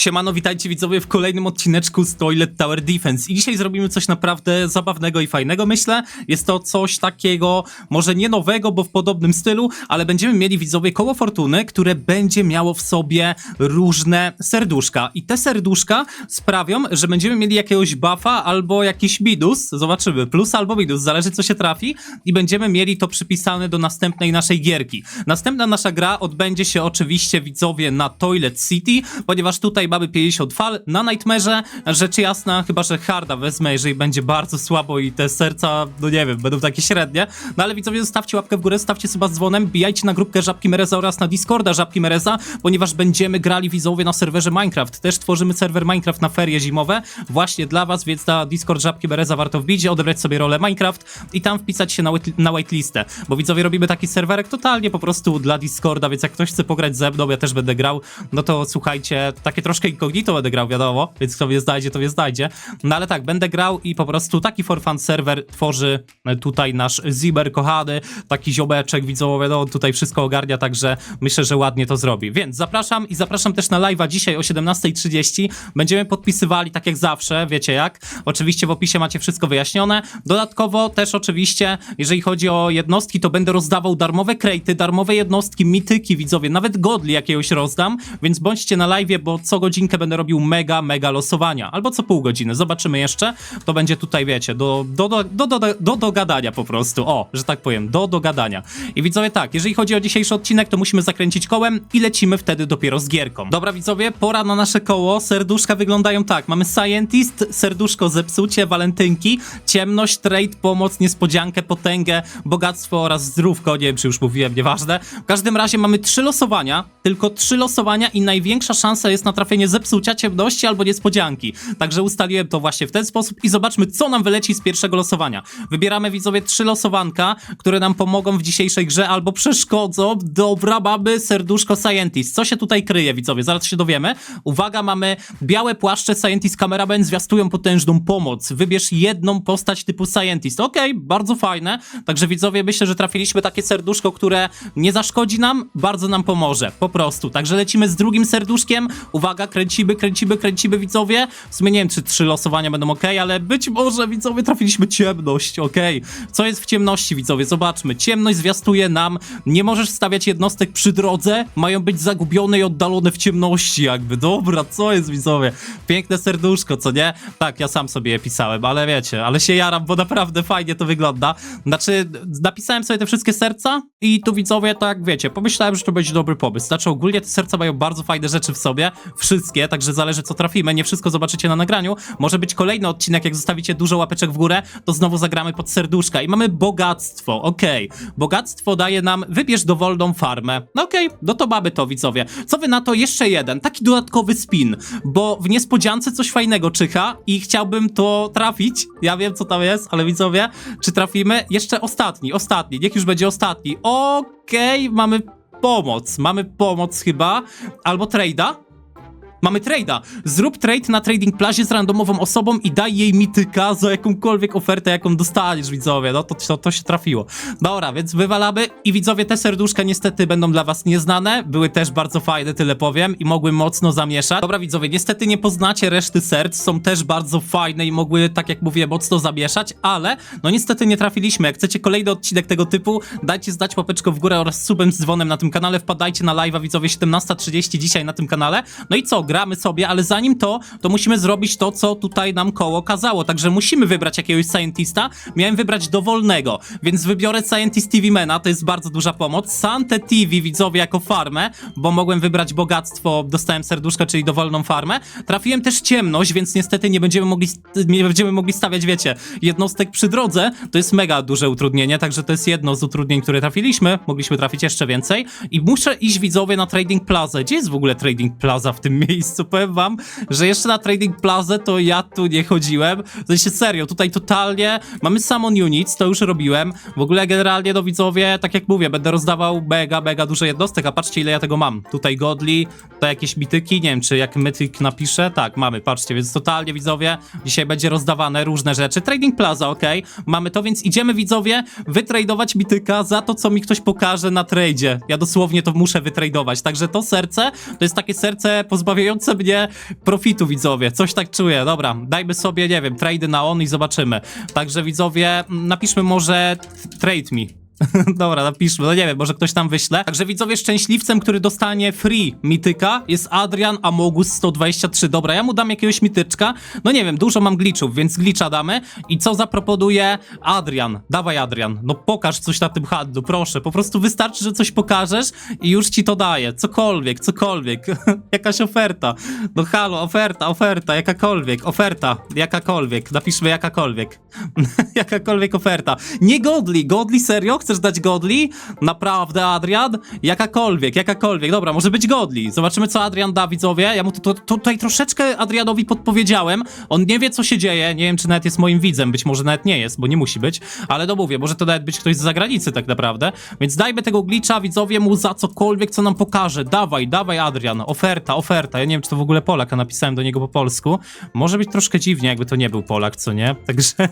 Siemano, witajcie widzowie w kolejnym odcineczku z Toilet Tower Defense. I dzisiaj zrobimy coś naprawdę zabawnego i fajnego, myślę. Jest to coś takiego, może nie nowego, bo w podobnym stylu, ale będziemy mieli widzowie koło fortuny, które będzie miało w sobie różne serduszka. I te serduszka sprawią, że będziemy mieli jakiegoś buffa albo jakiś minus, zobaczymy, plus albo minus, zależy co się trafi. I będziemy mieli to przypisane do następnej naszej gierki. Następna nasza gra odbędzie się oczywiście widzowie na Toilet City, ponieważ tutaj mamy 50 fal na Nightmare'ze, rzecz jasna, chyba że harda wezmę, jeżeli będzie bardzo słabo i te serca, no nie wiem, będą takie średnie, no ale widzowie zostawcie łapkę w górę, stawcie suba z dzwonem, bijajcie na grupkę Żabki Mereza oraz na Discorda Żabki Mereza, ponieważ będziemy grali widzowie na serwerze Minecraft, też tworzymy serwer Minecraft na ferie zimowe, właśnie dla was, więc na Discord Żabki Mereza warto wbić, odebrać sobie rolę Minecraft i tam wpisać się na, na whitelistę, bo widzowie robimy taki serwerek totalnie po prostu dla Discorda, więc jak ktoś chce pograć ze mną, ja też będę grał, no to słuchajcie, takie troszkę incognito będę grał, wiadomo, więc kto mnie znajdzie, to mnie znajdzie. No ale tak, będę grał i po prostu taki for fun serwer tworzy e, tutaj nasz Ziber kochany, taki ziomeczek widzowie, no on tutaj wszystko ogarnia, także myślę, że ładnie to zrobi. Więc zapraszam i zapraszam też na live'a dzisiaj o 17.30. Będziemy podpisywali tak jak zawsze, wiecie jak. Oczywiście w opisie macie wszystko wyjaśnione. Dodatkowo też oczywiście, jeżeli chodzi o jednostki, to będę rozdawał darmowe krejty, darmowe jednostki, mityki widzowie, nawet godli jakiegoś rozdam, więc bądźcie na live'ie, bo co godzinkę będę robił mega, mega losowania. Albo co pół godziny, zobaczymy jeszcze. To będzie tutaj, wiecie, do, do, do, do, do, do dogadania po prostu. O, że tak powiem, do dogadania. I widzowie tak, jeżeli chodzi o dzisiejszy odcinek, to musimy zakręcić kołem i lecimy wtedy dopiero z gierką. Dobra widzowie, pora na nasze koło. Serduszka wyglądają tak. Mamy Scientist, serduszko zepsucie, walentynki, ciemność, trade, pomoc, niespodziankę, potęgę, bogactwo oraz zdrówko. Nie wiem, czy już mówiłem, nieważne. W każdym razie mamy trzy losowania, tylko trzy losowania i największa szansa jest na trafienie zepsucia, ciemności albo niespodzianki. Także ustaliłem to właśnie w ten sposób i zobaczmy, co nam wyleci z pierwszego losowania. Wybieramy widzowie trzy losowanka, które nam pomogą w dzisiejszej grze albo przeszkodzą. Dobra, mamy serduszko Scientist. Co się tutaj kryje, widzowie? Zaraz się dowiemy. Uwaga, mamy białe płaszcze Scientist Cameraman zwiastują potężną pomoc. Wybierz jedną postać typu Scientist. Okej, bardzo fajne. Także widzowie, myślę, że trafiliśmy takie serduszko, które nie zaszkodzi nam, bardzo nam pomoże. Po prostu. Także lecimy z drugim serduszkiem. Uwaga, kręcimy, kręcimy, kręcimy, widzowie. W sumie nie wiem, czy trzy losowania będą ok, ale być może, widzowie, trafiliśmy ciemność, ok. Co jest w ciemności, widzowie? Zobaczmy. Ciemność zwiastuje nam, nie możesz stawiać jednostek przy drodze, mają być zagubione i oddalone w ciemności, jakby. Dobra, co jest, widzowie? Piękne serduszko, co nie? Tak, ja sam sobie je pisałem, ale wiecie, ale się jaram, bo naprawdę fajnie to wygląda. Znaczy, napisałem sobie te wszystkie serca i tu widzowie, tak wiecie, pomyślałem, że to będzie dobry pomysł. Znaczy, ogólnie te serca mają bardzo fajne rzeczy w sobie, wszystkie, także zależy co trafimy, nie wszystko zobaczycie na nagraniu. Może być kolejny odcinek, jak zostawicie dużo łapeczek w górę, to znowu zagramy pod serduszka. I mamy bogactwo, okej. Bogactwo daje nam, wybierz dowolną farmę. No okej, no to mamy to, widzowie. Co wy na to? Jeszcze jeden, taki dodatkowy spin, bo w niespodziance coś fajnego czyha i chciałbym to trafić. Ja wiem, co tam jest, ale widzowie, czy trafimy? Jeszcze ostatni, ostatni, niech już będzie ostatni. Okej, mamy pomoc, mamy pomoc chyba, albo trade'a. Mamy trade'a. Zrób trade na trading plazie z randomową osobą i daj jej mityka za jakąkolwiek ofertę, jaką dostaniesz, widzowie. No to, to, to się trafiło. Dobra, więc wywalamy i widzowie, te serduszka niestety będą dla was nieznane. Były też bardzo fajne, tyle powiem, i mogły mocno zamieszać. Dobra, widzowie, niestety nie poznacie reszty serc, są też bardzo fajne i mogły, tak jak mówię, mocno zamieszać, ale no niestety nie trafiliśmy. Jak chcecie kolejny odcinek tego typu, dajcie zdać łapeczkę w górę oraz subem z dzwonem na tym kanale. Wpadajcie na live'a, widzowie, 17.30 dzisiaj na tym kanale. No i co, gramy sobie, ale zanim to, to musimy zrobić to, co tutaj nam koło kazało. Także musimy wybrać jakiegoś scientista. Miałem wybrać dowolnego, więc wybiorę Scientist TV Mena, to jest bardzo duża pomoc. Sante TV, widzowie, jako farmę, bo mogłem wybrać bogactwo, dostałem serduszko, czyli dowolną farmę. Trafiłem też ciemność, więc niestety nie będziemy mogli, nie będziemy mogli stawiać, wiecie, jednostek przy drodze. To jest mega duże utrudnienie, także to jest jedno z utrudnień, które trafiliśmy. Mogliśmy trafić jeszcze więcej. I muszę iść, widzowie, na Trading Plaza. Gdzie jest w ogóle Trading Plaza w tym miejscu? Powiem wam, że jeszcze na Trading Plaza to ja tu nie chodziłem. W sensie serio, tutaj totalnie mamy Summon Units, to już robiłem. W ogóle generalnie, no widzowie, tak jak mówię, będę rozdawał mega, mega dużo jednostek, a patrzcie ile ja tego mam. Tutaj Godly, to jakieś mityki, nie wiem czy jak mytyk napiszę, tak, mamy, patrzcie, więc totalnie widzowie, dzisiaj będzie rozdawane różne rzeczy. Trading Plaza, ok, mamy to, więc idziemy widzowie wytradować mityka za to, co mi ktoś pokaże na tradzie. Ja dosłownie to muszę wytradować, także to serce, to jest takie serce pozbawiające zabijające mnie profitu, widzowie. Coś tak czuję. Dobra, dajmy sobie, nie wiem, trade na on i zobaczymy. Także widzowie, napiszmy może trade me. Dobra, napiszmy, no nie wiem, może ktoś tam wyśle. Także widzowie, szczęśliwcem, który dostanie free mityka jest Adrian Amogus 123. Dobra, ja mu dam jakiegoś mityczka. No nie wiem, dużo mam glitchów, więc glitcha damy. I co zaproponuje Adrian? Dawaj Adrian, no pokaż coś na tym handlu, proszę. Po prostu wystarczy, że coś pokażesz i już ci to daje. Cokolwiek, cokolwiek. Jakaś oferta. No halo, oferta, oferta, jakakolwiek, oferta, jakakolwiek. Napiszmy jakakolwiek. jakakolwiek oferta. Nie Godly, Godly serio? Chcesz dać Godly? Naprawdę, Adrian? Jakakolwiek, jakakolwiek. Dobra, może być Godly. Zobaczymy, co Adrian da, widzowie. Ja mu tu, tu, tutaj troszeczkę Adrianowi podpowiedziałem. On nie wie, co się dzieje. Nie wiem, czy nawet jest moim widzem. Być może nawet nie jest, bo nie musi być. Ale no mówię, może to nawet być ktoś z zagranicy tak naprawdę. Więc dajmy tego glitcha, widzowie, mu za cokolwiek, co nam pokaże. Dawaj, dawaj, Adrian. Oferta, oferta. Ja nie wiem, czy to w ogóle Polak, a napisałem do niego po polsku. Może być troszkę dziwnie, jakby to nie był Polak, co nie? Także...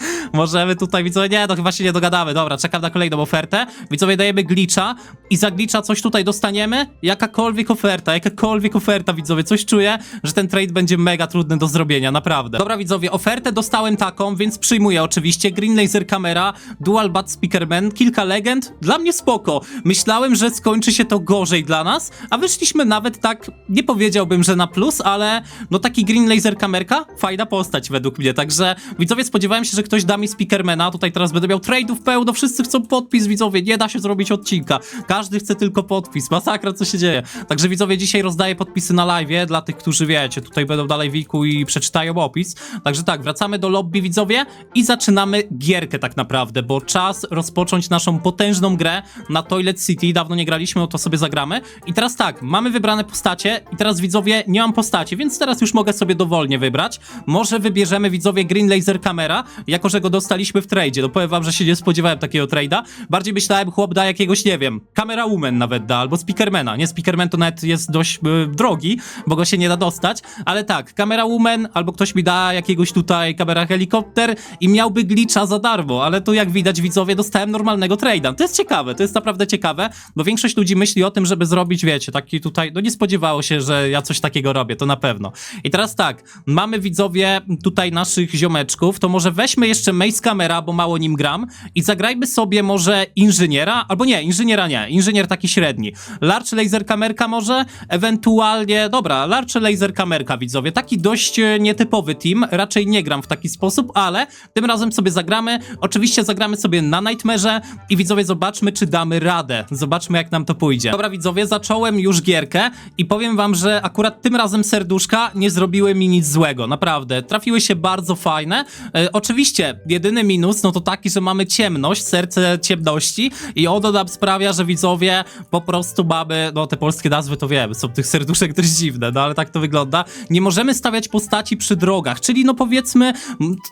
Możemy tutaj, widzowie, nie, to chyba się nie dogadamy. Dobra, czekam na kolejną ofertę. Widzowie, dajemy glitcha i za glitcha coś tutaj dostaniemy. Jakakolwiek oferta, jakakolwiek oferta, widzowie, coś czuję, że ten trade będzie mega trudny do zrobienia, naprawdę. Dobra, widzowie, ofertę dostałem taką, więc przyjmuję oczywiście. Green Laser Camera, Dual Bat Speakerman, kilka legend. Dla mnie spoko. Myślałem, że skończy się to gorzej dla nas, a wyszliśmy nawet tak, nie powiedziałbym, że na plus, ale no taki Green Laser Kamerka, fajna postać według mnie, także widzowie, spodziewałem się, że ktoś da mi Speakermana, tutaj teraz będę miał trade'ów pełno, wszyscy chcą podpis, widzowie, nie da się zrobić odcinka, każdy chce tylko podpis, masakra, co się dzieje. Także widzowie, dzisiaj rozdaję podpisy na live dla tych, którzy wiecie, tutaj będą dalej wiku i przeczytają opis. Także tak, wracamy do lobby, widzowie, i zaczynamy gierkę tak naprawdę, bo czas rozpocząć naszą potężną grę na Toilet City, dawno nie graliśmy, no to sobie zagramy. I teraz tak, mamy wybrane postacie i teraz widzowie, nie mam postaci, więc teraz już mogę sobie dowolnie wybrać. Może wybierzemy widzowie Green Laser Camera, jako że go dostaliśmy w tradzie. No powiem wam, że się nie spodziewałem takiego trade'a. Bardziej myślałem, chłop da jakiegoś, nie wiem, Camera Woman nawet da, albo Speakermana. Nie, Speakerman to nawet jest dość y, drogi, bo go się nie da dostać, ale tak, Camera Woman, albo ktoś mi da jakiegoś tutaj kamera helikopter i miałby glitcha za darmo, ale tu jak widać widzowie dostałem normalnego trade'a. To jest ciekawe, to jest naprawdę ciekawe, bo większość ludzi myśli o tym, żeby zrobić, wiecie, taki tutaj, no nie spodziewało się, że ja coś takiego robię, to na pewno. I teraz tak, mamy widzowie tutaj naszych ziomeczków, to może weźmy jeszcze Maze Camera, bo mało nim gram. I zagrajmy sobie może inżyniera, albo nie, inżyniera nie, inżynier taki średni. Large Laser Kamerka może, ewentualnie, dobra, Large Laser Kamerka widzowie, taki dość e, nietypowy team, raczej nie gram w taki sposób, ale tym razem sobie zagramy, oczywiście zagramy sobie na Nightmare'ze i widzowie zobaczmy, czy damy radę, zobaczmy jak nam to pójdzie. Dobra widzowie, zacząłem już gierkę i powiem wam, że akurat tym razem serduszka nie zrobiły mi nic złego, naprawdę, trafiły się bardzo fajne, e, oczywiście jedyny minus, no to taki, że mamy ciemność, serce ciemności i ono nam sprawia, że widzowie po prostu mamy, no te polskie nazwy to wiem, są tych serduszek dość dziwne, no ale tak to wygląda. Nie możemy stawiać postaci przy drogach, czyli no powiedzmy,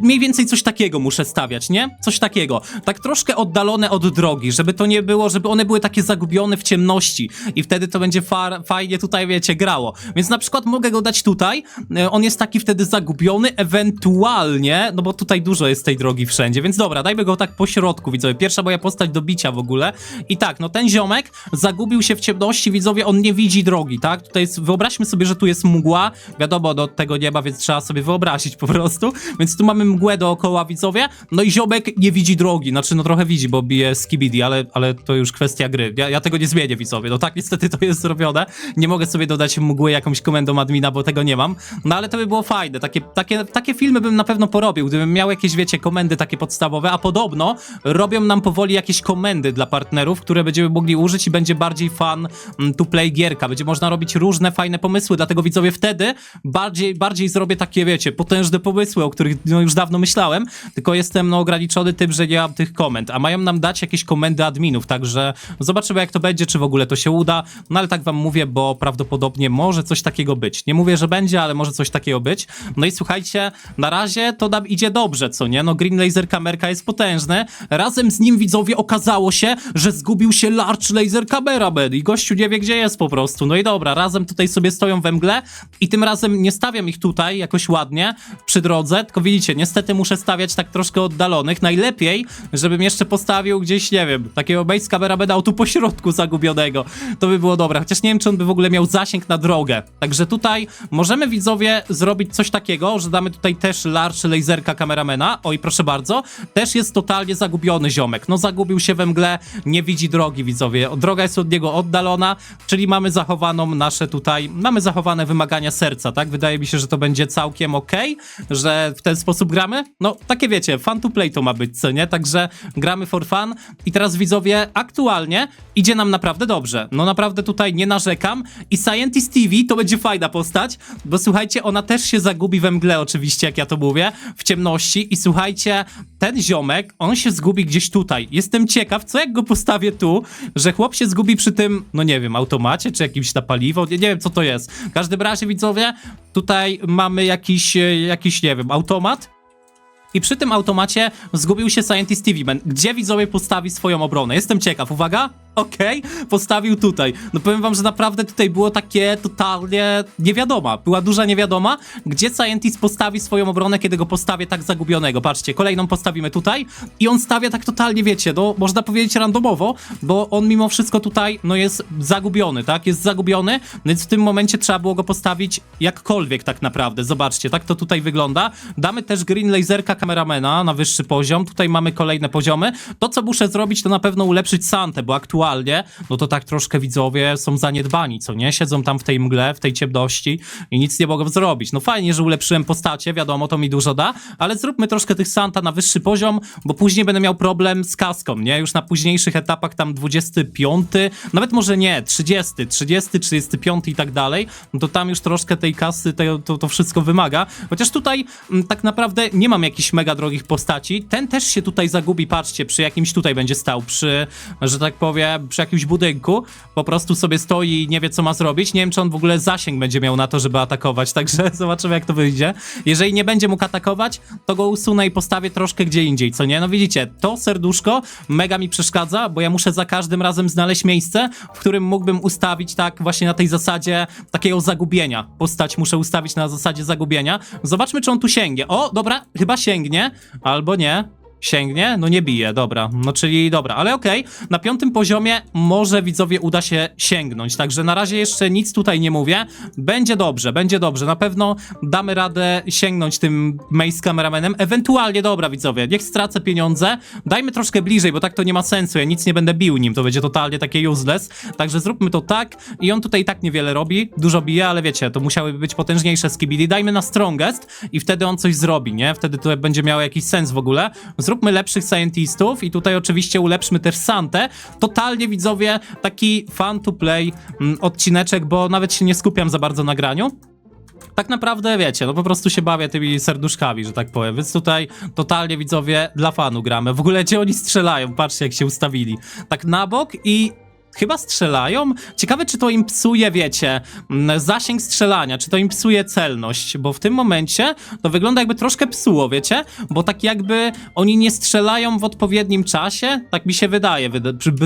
mniej więcej coś takiego muszę stawiać, nie? Coś takiego. Tak troszkę oddalone od drogi, żeby to nie było, żeby one były takie zagubione w ciemności i wtedy to będzie fajnie tutaj, wiecie, grało. Więc na przykład mogę go dać tutaj, e, on jest taki wtedy zagubiony, ewentualnie, no bo tutaj dużo jest tej drogi wszędzie, więc dobra, dajmy go tak po środku, widzowie. Pierwsza moja postać do bicia w ogóle. I tak, no ten ziomek zagubił się w ciemności, widzowie, on nie widzi drogi, tak? Tutaj jest, wyobraźmy sobie, że tu jest mgła, wiadomo, do tego nieba, więc trzeba sobie wyobrazić po prostu. Więc tu mamy mgłę dookoła, widzowie, no i ziomek nie widzi drogi, znaczy no trochę widzi, bo bije skibidi, ale, ale to już kwestia gry. Ja, ja tego nie zmienię, widzowie, no tak niestety to jest zrobione. Nie mogę sobie dodać mgły jakąś komendą admina, bo tego nie mam. No ale to by było fajne, takie, takie, takie filmy bym na pewno porobił, gdybym miał jakieś, wiecie, komendy takie podstawowe, a podobno robią nam powoli jakieś komendy dla partnerów, które będziemy mogli użyć i będzie bardziej fan mm, to play gierka. Będzie można robić różne fajne pomysły, dlatego widzowie wtedy bardziej, bardziej zrobię takie, wiecie, potężne pomysły, o których no, już dawno myślałem, tylko jestem no, ograniczony tym, że nie mam tych komend, a mają nam dać jakieś komendy adminów, także zobaczymy jak to będzie, czy w ogóle to się uda, no ale tak wam mówię, bo prawdopodobnie może coś takiego być. Nie mówię, że będzie, ale może coś takiego być. No i słuchajcie, na razie to nam idzie dobrze, co co nie? No Green Laser kamerka jest potężny. Razem z nim widzowie okazało się, że zgubił się Large Laser Cameraman i gościu nie wie gdzie jest po prostu. No i dobra, razem tutaj sobie stoją we mgle i tym razem nie stawiam ich tutaj jakoś ładnie przy drodze, tylko widzicie, niestety muszę stawiać tak troszkę oddalonych. Najlepiej, żebym jeszcze postawił gdzieś, nie wiem, takiego base kameramana tu po środku zagubionego. To by było dobre, chociaż nie wiem, czy on by w ogóle miał zasięg na drogę. Także tutaj możemy widzowie zrobić coś takiego, że damy tutaj też large laserka Oj, proszę bardzo. Też jest totalnie zagubiony ziomek. No zagubił się we mgle, nie widzi drogi widzowie. Droga jest od niego oddalona, czyli mamy zachowaną nasze tutaj, mamy zachowane wymagania serca, tak? Wydaje mi się, że to będzie całkiem okej, że w ten sposób gramy. No, takie wiecie, fun to play to ma być, co nie? Także gramy for fun i teraz widzowie, aktualnie idzie nam naprawdę dobrze. No naprawdę tutaj nie narzekam i Scientist TV to będzie fajna postać, bo słuchajcie, ona też się zagubi we mgle oczywiście, jak ja to mówię, w ciemności i słuchajcie, ten ziomek, on się zgubi gdzieś tutaj. Jestem ciekaw, co jak go postawię tu, że chłop się zgubi przy tym, no nie wiem, automacie, czy jakimś na paliwo, nie, nie wiem co to jest. W każdym razie widzowie, tutaj mamy jakiś, e, jakiś, nie wiem, automat, i przy tym automacie zgubił się Scientist TV Man. Gdzie widzowie postawi swoją obronę? Jestem ciekaw. Uwaga. Okej, postawił tutaj. No powiem wam, że naprawdę tutaj było takie totalnie niewiadoma. Była duża niewiadoma, gdzie Scientist postawi swoją obronę, kiedy go postawię tak zagubionego. Patrzcie, kolejną postawimy tutaj i on stawia tak totalnie, wiecie, no można powiedzieć randomowo, bo on mimo wszystko tutaj, no jest zagubiony, tak? Jest zagubiony, więc w tym momencie trzeba było go postawić jakkolwiek tak naprawdę. Zobaczcie, tak to tutaj wygląda. Damy też green laserka kameramana na wyższy poziom. Tutaj mamy kolejne poziomy. To, co muszę zrobić, to na pewno ulepszyć Santę, bo aktualnie, no to tak troszkę widzowie są zaniedbani, co nie? Siedzą tam w tej mgle, w tej ciemności i nic nie mogą zrobić. No fajnie, że ulepszyłem postacie, wiadomo, to mi dużo da, ale zróbmy troszkę tych Santa na wyższy poziom, bo później będę miał problem z kaską, nie? Już na późniejszych etapach, tam 25, nawet może nie, 30, 30, 35 i tak dalej, no to tam już troszkę tej kasy, to, to, to wszystko wymaga. Chociaż tutaj mm, tak naprawdę nie mam jakichś mega drogich postaci. Ten też się tutaj zagubi, patrzcie, przy jakimś tutaj będzie stał, przy, że tak powiem, przy jakimś budynku, po prostu sobie stoi i nie wie, co ma zrobić. Nie wiem, czy on w ogóle zasięg będzie miał na to, żeby atakować, także zobaczymy, jak to wyjdzie. Jeżeli nie będzie mógł atakować, to go usunę i postawię troszkę gdzie indziej, co nie? No widzicie, to serduszko mega mi przeszkadza, bo ja muszę za każdym razem znaleźć miejsce, w którym mógłbym ustawić tak właśnie na tej zasadzie takiego zagubienia. Postać muszę ustawić na zasadzie zagubienia. Zobaczmy, czy on tu sięgnie. O, dobra, chyba sięgnie, albo nie. Sięgnie? No nie bije, dobra. No czyli dobra, ale okej. Na piątym poziomie może widzowie uda się sięgnąć, także na razie jeszcze nic tutaj nie mówię. Będzie dobrze, będzie dobrze. Na pewno damy radę sięgnąć tym maze kameramenem. Ewentualnie, dobra widzowie, niech stracę pieniądze. Dajmy troszkę bliżej, bo tak to nie ma sensu. Ja nic nie będę bił nim, to będzie totalnie takie useless. Także zróbmy to tak. I on tutaj i tak niewiele robi. Dużo bije, ale wiecie, to musiałyby być potężniejsze skibidi. Dajmy na strongest i wtedy on coś zrobi, nie? Wtedy to będzie miało jakiś sens w ogóle. Zróbmy lepszych scientistów i tutaj oczywiście ulepszmy też Santę. Totalnie widzowie, taki fun to play mm, odcineczek, bo nawet się nie skupiam za bardzo na graniu. Tak naprawdę, wiecie, no po prostu się bawię tymi serduszkami, że tak powiem, więc tutaj totalnie widzowie dla fanu gramy. W ogóle gdzie oni strzelają, patrzcie jak się ustawili. Tak na bok i chyba strzelają. Ciekawe, czy to im psuje, wiecie, zasięg strzelania, czy to im psuje celność, bo w tym momencie to wygląda jakby troszkę psuło, wiecie, bo tak jakby oni nie strzelają w odpowiednim czasie, tak mi się wydaje,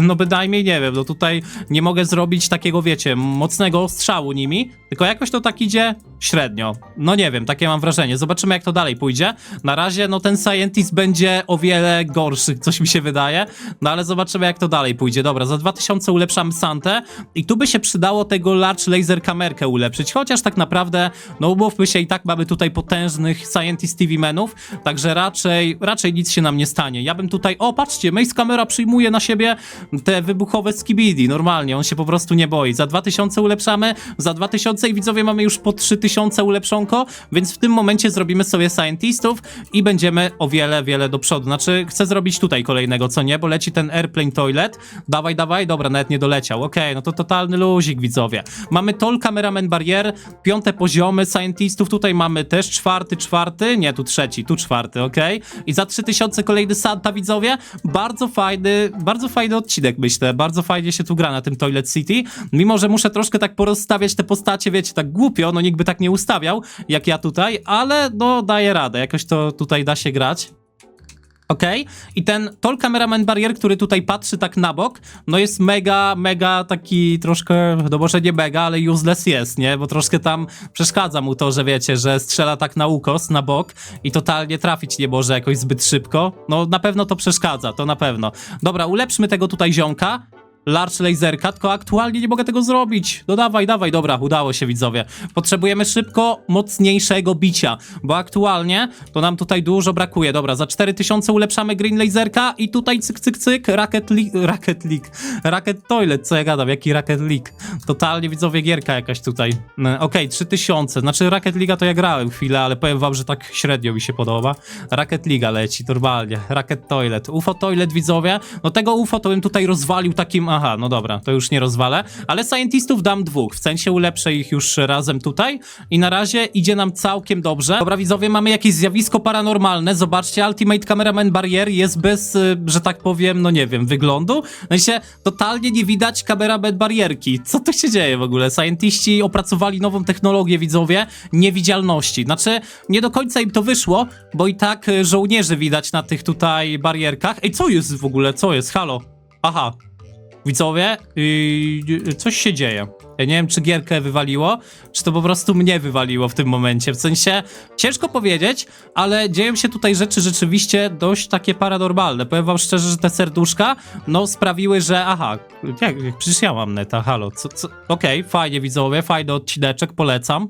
no bynajmniej nie wiem, no tutaj nie mogę zrobić takiego, wiecie, mocnego strzału nimi, tylko jakoś to tak idzie średnio. No nie wiem, takie mam wrażenie. Zobaczymy, jak to dalej pójdzie. Na razie, no ten Scientist będzie o wiele gorszy, coś mi się wydaje, no ale zobaczymy, jak to dalej pójdzie. Dobra, za 2000 ulepszamy Santę i tu by się przydało tego Large Laser kamerkę ulepszyć, chociaż tak naprawdę, no umówmy się, i tak mamy tutaj potężnych Scientist TV menów, także raczej, raczej nic się nam nie stanie. Ja bym tutaj, o patrzcie, Mace Camera przyjmuje na siebie te wybuchowe skibidi, normalnie, on się po prostu nie boi. Za 2000 ulepszamy, za 2000 i widzowie mamy już po 3000 ulepszonko, więc w tym momencie zrobimy sobie Scientistów i będziemy o wiele, wiele do przodu. Znaczy, chcę zrobić tutaj kolejnego, co nie, bo leci ten Airplane Toilet. Dawaj, dawaj, dobra, nawet nie doleciał. Okej, no to totalny luzik, widzowie. Mamy Toll Cameraman Barrier, piąte poziomy Scientistów, tutaj mamy też czwarty, czwarty, nie, tu trzeci, tu czwarty, okej. I za 3000 kolejny Santa, widzowie. Bardzo fajny, bardzo fajny odcinek, myślę. Bardzo fajnie się tu gra na tym Toilet City. Mimo, że muszę troszkę tak porozstawiać te postacie, wiecie, tak głupio, no nikt by tak nie ustawiał, jak ja tutaj, ale no daję radę, jakoś to tutaj da się grać. Okej? I ten tall cameraman barrier, który tutaj patrzy tak na bok, no jest mega, mega taki troszkę, no może nie mega, ale useless jest, nie? Bo troszkę tam przeszkadza mu to, że wiecie, że strzela tak na ukos, na bok i totalnie trafić nie może jakoś zbyt szybko. No na pewno to przeszkadza, to na pewno. Dobra, ulepszmy tego tutaj ziomka. Large laserka, tylko aktualnie nie mogę tego zrobić. No dawaj, dawaj, dobra, udało się widzowie. Potrzebujemy szybko mocniejszego bicia, bo aktualnie to nam tutaj dużo brakuje. Dobra, za 4000 ulepszamy green laserka i tutaj cyk, cyk, cyk, Rocket League, Rocket League, Rocket Toilet, co ja gadam, jaki Rocket League? Totalnie widzowie gierka jakaś tutaj. Mm, Okej, 3000, znaczy Rocket League'a to ja grałem chwilę, ale powiem wam, że tak średnio mi się podoba. Rocket League'a leci, normalnie, Rocket Toilet. UFO Toilet widzowie, no tego UFO to bym tutaj rozwalił takim, aha, no dobra, to już nie rozwalę, ale Scientistów dam dwóch, w sensie ulepszę ich już razem tutaj i na razie idzie nam całkiem dobrze. Dobra widzowie, mamy jakieś zjawisko paranormalne, zobaczcie, Ultimate Cameraman Barrier jest bez, y, że tak powiem, no nie wiem, wyglądu, w sensie totalnie nie widać cameraman barierki. Co tu się dzieje w ogóle? Scientiści opracowali nową technologię, widzowie, niewidzialności. Znaczy, nie do końca im to wyszło, bo i tak y, żołnierzy widać na tych tutaj barierkach. Ej, co jest w ogóle? Co jest? Halo? Aha, Widzowie, yy, coś się dzieje. Ja nie wiem, czy gierkę wywaliło, czy to po prostu mnie wywaliło w tym momencie. W sensie, ciężko powiedzieć, ale dzieją się tutaj rzeczy rzeczywiście dość takie paranormalne. Powiem wam szczerze, że te serduszka, no, sprawiły, że aha, jak, jak przecież ja mam neta, halo, co, co? Okej, fajnie widzowie, fajny odcineczek, polecam.